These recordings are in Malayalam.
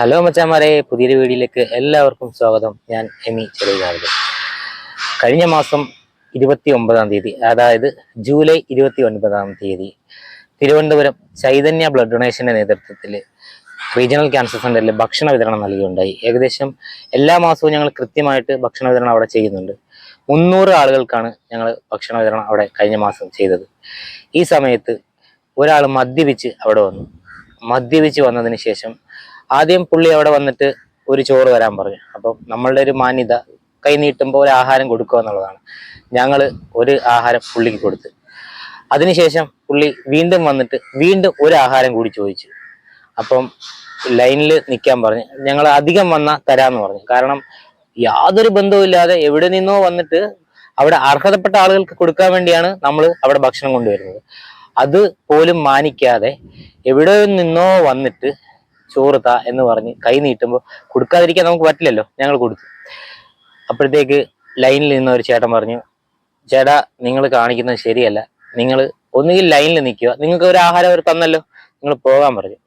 ഹലോ മച്ചാമാരെ പുതിയൊരു വീഡിയോയിലേക്ക് എല്ലാവർക്കും സ്വാഗതം. ഞാൻ എമി ചെറിയാറുത് കഴിഞ്ഞ മാസം ഇരുപത്തി ഒമ്പതാം തീയതി അതായത് ജൂലൈ ഇരുപത്തി ഒൻപതാം തീയതി തിരുവനന്തപുരം ചൈതന്യ ബ്ലഡ് ഡൊണേഷന്റെ നേതൃത്വത്തിൽ റീജിയണൽ ക്യാൻസർ സെന്ററിൽ ഭക്ഷണ വിതരണം നൽകിയുണ്ടായി. ഏകദേശം എല്ലാ മാസവും ഞങ്ങൾ കൃത്യമായിട്ട് ഭക്ഷണ വിതരണം അവിടെ ചെയ്യുന്നുണ്ട്. മുന്നൂറ് ആളുകൾക്കാണ് ഞങ്ങൾ ഭക്ഷണ വിതരണം അവിടെ കഴിഞ്ഞ മാസം ചെയ്തത്. ഈ സമയത്ത് ഒരാൾ മദ്യപിച്ച് അവിടെ വന്നു. മദ്യപിച്ച് വന്നതിന് ശേഷം ആദ്യം പുള്ളി അവിടെ വന്നിട്ട് ഒരു ചോറ് വരാൻ പറഞ്ഞു. അപ്പം നമ്മളുടെ ഒരു മാന്യത കൈ നീട്ടുമ്പോൾ ഒരു ആഹാരം കൊടുക്കുക എന്നുള്ളതാണ്. ഞങ്ങൾ ഒരു ആഹാരം പുള്ളിക്ക് കൊടുത്ത്. അതിനുശേഷം പുള്ളി വീണ്ടും വന്നിട്ട് വീണ്ടും ഒരു ആഹാരം കൂടി ചോദിച്ചു. അപ്പം ലൈനിൽ നിൽക്കാൻ പറഞ്ഞു. ഞങ്ങൾ അധികം വന്നാൽ തരാമെന്ന് പറഞ്ഞു. കാരണം യാതൊരു ബന്ധവുമില്ലാതെ എവിടെ നിന്നോ വന്നിട്ട് അവിടെ അർഹതപ്പെട്ട ആളുകൾക്ക് കൊടുക്കാൻ വേണ്ടിയാണ് നമ്മൾ അവിടെ ഭക്ഷണം കൊണ്ടുവരുന്നത്. അത് പോലും മാനിക്കാതെ എവിടെ നിന്നോ വന്നിട്ട് ചോറ് താ എന്ന് പറഞ്ഞ് കൈ നീട്ടുമ്പോൾ കൊടുക്കാതിരിക്കാൻ നമുക്ക് പറ്റില്ലല്ലോ. ഞങ്ങൾ കൊടുത്തു. അപ്പോഴത്തേക്ക് ലൈനിൽ നിന്ന ഒരു ചേട്ടൻ പറഞ്ഞു ചേട്ടാ നിങ്ങൾ കാണിക്കുന്നത് ശരിയല്ല. നിങ്ങൾ ഒന്നുകിൽ ലൈനിൽ നിൽക്കുക. നിങ്ങൾക്ക് ഒരു ആഹാരം അവർ തന്നല്ലോ. നിങ്ങൾ പോകാൻ പറഞ്ഞു.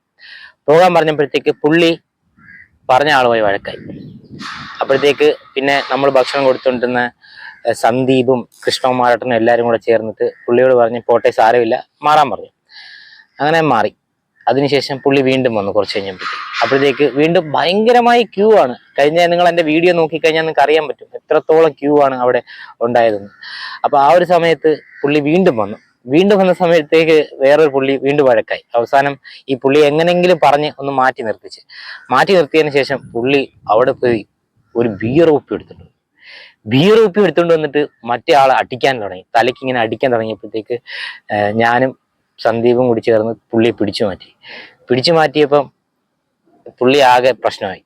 പോകാൻ പറഞ്ഞപ്പോഴത്തേക്ക് പുള്ളി പറഞ്ഞ ആളുമായി വഴക്കായി. അപ്പോഴത്തേക്ക് പിന്നെ നമ്മൾ ഭക്ഷണം കൊടുത്തുകൊണ്ടിരുന്ന സന്ദീപും കൃഷ്ണകുമാരട്ടനും എല്ലാവരും കൂടെ ചേർന്നിട്ട് പുള്ളിയോട് പറഞ്ഞ് പോട്ടെ സാരമില്ല. മാറാൻ പറഞ്ഞു. അങ്ങനെ മാറി. അതിനുശേഷം പുള്ളി വീണ്ടും വന്നു കുറച്ച് കഴിഞ്ഞപ്പോഴത്തേക്ക് അപ്പോഴത്തേക്ക് വീണ്ടും ഭയങ്കരമായി ക്യൂ ആണ്. കഴിഞ്ഞ നിങ്ങൾ എന്റെ വീഡിയോ നോക്കിക്കഴിഞ്ഞാൽ നിങ്ങൾക്ക് അറിയാൻ പറ്റും എത്രത്തോളം ക്യൂ ആണ് അവിടെ ഉണ്ടായതെന്ന്. അപ്പോൾ ആ ഒരു സമയത്ത് പുള്ളി വീണ്ടും വന്നു. വീണ്ടും വന്ന സമയത്തേക്ക് വേറൊരു പുള്ളി വീണ്ടും വഴക്കായി. അവസാനം ഈ പുള്ളി എങ്ങനെയെങ്കിലും പറഞ്ഞ് ഒന്ന് മാറ്റി നിർത്തിച്ച്. മാറ്റി നിർത്തിയതിന് ശേഷം പുള്ളി അവിടെ പോയി ഒരു ബിയർ കുപ്പി എടുത്തിട്ടുണ്ട്. ബിയർ കുപ്പി എടുത്തുകൊണ്ട് വന്നിട്ട് മറ്റേ ആളെ അടിക്കാൻ തുടങ്ങി. തലയ്ക്ക് ഇങ്ങനെ അടിക്കാൻ തുടങ്ങിയപ്പോഴത്തേക്ക് ഞാനും സന്ദീപും കൂടി ചേർന്ന് പുള്ളിയെ പിടിച്ചു മാറ്റി. പിടിച്ചു മാറ്റിയപ്പം പുള്ളി ആകെ പ്രശ്നമായി.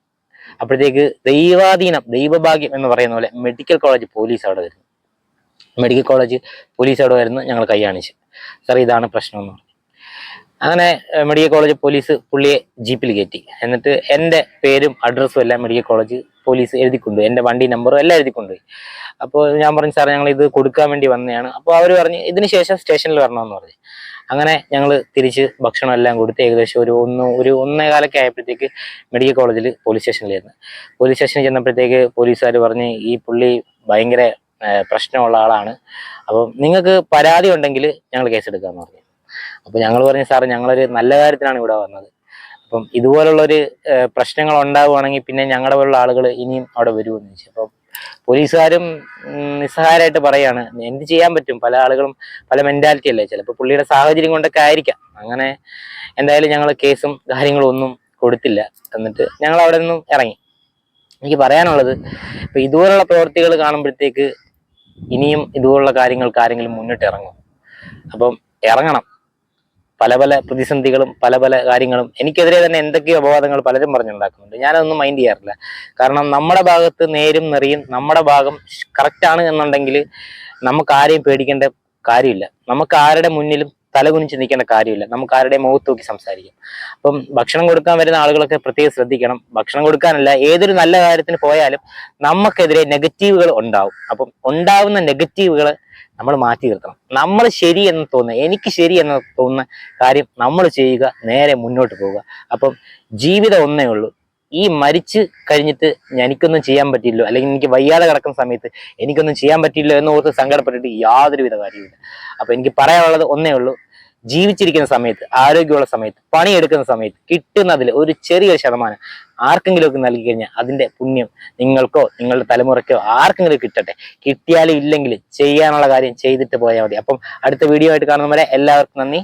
അപ്പോഴത്തേക്ക് ദൈവാധീനം ദൈവഭാഗ്യം എന്ന് പറയുന്ന പോലെ മെഡിക്കൽ കോളേജ് പോലീസ് അവിടെ വരുന്നു. മെഡിക്കൽ കോളേജ് പോലീസ് അവിടെ വരുന്നു ഞങ്ങൾ കൈയാണിച്ച് സാർ ഇതാണ് പ്രശ്നം എന്ന് പറഞ്ഞു. അങ്ങനെ മെഡിക്കൽ കോളേജ് പോലീസ് പുള്ളിയെ ജീപ്പിൽ കയറ്റി. എന്നിട്ട് എന്റെ പേരും അഡ്രസ്സും എല്ലാം മെഡിക്കൽ കോളേജ് പോലീസ് എഴുതിക്കൊണ്ടുപോയി എന്റെ വണ്ടി നമ്പറും എല്ലാം എഴുതിക്കൊണ്ടുപോയി. അപ്പോൾ ഞാൻ പറഞ്ഞു സാർ ഞങ്ങൾ ഇത് കൊടുക്കാൻ വേണ്ടി വന്നതാണ്. അപ്പോൾ അവർ പറഞ്ഞു ഇതിന് ശേഷം സ്റ്റേഷനിൽ വരണമെന്ന് പറഞ്ഞു. അങ്ങനെ ഞങ്ങൾ തിരിച്ച് ഭക്ഷണം എല്ലാം കൊടുത്ത് ഏകദേശം ഒരു ഒന്ന് ഒരു ഒന്നേകാലൊക്കെ ആയപ്പോഴത്തേക്ക് മെഡിക്കൽ കോളേജിൽ പോലീസ് സ്റ്റേഷനിലായിരുന്നു പോലീസ് സ്റ്റേഷനിൽ ചെന്നപ്പോഴത്തേക്ക് പോലീസുകാർ പറഞ്ഞ് ഈ പുള്ളി ഭയങ്കര പ്രശ്നമുള്ള ആളാണ്. അപ്പം നിങ്ങൾക്ക് പരാതി ഉണ്ടെങ്കിൽ ഞങ്ങൾ കേസെടുക്കാമെന്ന് പറഞ്ഞു. അപ്പം ഞങ്ങൾ പറഞ്ഞു സാർ ഞങ്ങളൊരു നല്ല കാര്യത്തിനാണ് ഇവിടെ വന്നത്. അപ്പം ഇതുപോലുള്ളൊരു പ്രശ്നങ്ങൾ ഉണ്ടാവുകയാണെങ്കിൽ പിന്നെ ഞങ്ങളുടെ പോലുള്ള ആളുകൾ ഇനിയും അവിടെ വരുമെന്ന് ചോദിച്ചു. അപ്പം പോലീസുകാരും നിസ്സഹായരായിട്ട് പറയാണ് എന്ത് ചെയ്യാൻ പറ്റും? പല ആളുകളും പല മെന്റാലിറ്റി അല്ലേ? ചിലപ്പോൾ പുള്ളിയുടെ സാഹചര്യം കൊണ്ടൊക്കെ ആയിരിക്കാം. അങ്ങനെ എന്തായാലും ഞങ്ങൾ കേസും കാര്യങ്ങളും ഒന്നും കൊടുത്തില്ല. എന്നിട്ട് ഞങ്ങൾ അവിടെ നിന്നും ഇറങ്ങി. എനിക്ക് പറയാനുള്ളത് ഇപ്പൊ ഇതുപോലുള്ള പ്രവൃത്തികൾ കാണുമ്പോഴത്തേക്ക് ഇനിയും ഇതുപോലുള്ള കാര്യങ്ങൾക്ക് ആരെങ്കിലും മുന്നിട്ട് ഇറങ്ങും. അപ്പം ഇറങ്ങണം. പല പല പ്രതിസന്ധികളും പല പല കാര്യങ്ങളും എനിക്കെതിരെ തന്നെ എന്തൊക്കെയോ അപവാദങ്ങൾ പലരും പറഞ്ഞുണ്ടാക്കുന്നുണ്ട്. ഞാനതൊന്നും മൈൻഡ് ചെയ്യാറില്ല. കാരണം നമ്മുടെ ഭാഗത്ത് നേരും നിറയും നമ്മുടെ ഭാഗം കറക്റ്റ് ആണ് എന്നുണ്ടെങ്കിൽ നമുക്ക് ആരെയും പേടിക്കേണ്ട കാര്യമില്ല. നമുക്ക് ആരുടെ മുന്നിലും തലകുനിച്ച് നിൽക്കേണ്ട കാര്യമില്ല. നമുക്ക് ആരുടെ മുഖത്ത് നോക്കി സംസാരിക്കാം. അപ്പം ഭക്ഷണം കൊടുക്കാൻ വരുന്ന ആളുകളൊക്കെ പ്രത്യേകം ശ്രദ്ധിക്കണം. ഭക്ഷണം കൊടുക്കാനല്ല ഏതൊരു നല്ല കാര്യത്തിന് പോയാലും നമുക്കെതിരെ നെഗറ്റീവുകൾ ഉണ്ടാവും. അപ്പം ഉണ്ടാവുന്ന നെഗറ്റീവുകൾ നമ്മൾ മാറ്റി നിർത്തണം. നമ്മൾ ശരി എന്ന് തോന്നുന്ന എനിക്ക് ശരി എന്ന് തോന്നുന്ന കാര്യം നമ്മൾ ചെയ്യുക നേരെ മുന്നോട്ട് പോവുക അപ്പം ജീവിതം ഒന്നേ ഉള്ളൂ. ഈ മരിച്ച് കഴിഞ്ഞിട്ട് എനിക്കൊന്നും ചെയ്യാൻ പറ്റില്ല അല്ലെങ്കിൽ എനിക്ക് വയ്യാതെ കിടക്കുന്ന സമയത്ത് എനിക്കൊന്നും ചെയ്യാൻ പറ്റില്ല എന്ന് ഓർത്ത് സങ്കടപ്പെട്ടിട്ട് യാതൊരുവിധ കാര്യമില്ല അപ്പൊ എനിക്ക് പറയാനുള്ളത് ഒന്നേ ഉള്ളൂ ജീവിച്ചിരിക്കുന്ന സമയത്ത് ആരോഗ്യമുള്ള സമയത്ത് പണിയെടുക്കുന്ന സമയത്ത് കിട്ടുന്നതിൽ ഒരു ചെറിയൊരു ശതമാനം ആർക്കെങ്കിലും ഒക്കെ നൽകി കഴിഞ്ഞാൽ അതിന്റെ പുണ്യം നിങ്ങൾക്കോ നിങ്ങളുടെ തലമുറയ്ക്കോ ആർക്കെങ്കിലും കിട്ടട്ടെ. കിട്ടിയാലും ഇല്ലെങ്കിൽ ചെയ്യാനുള്ള കാര്യം ചെയ്തിട്ട് പോയാൽ മതി. അപ്പം അടുത്ത വീഡിയോ ആയിട്ട് കാണുന്നവരെ എല്ലാവർക്കും നന്ദി.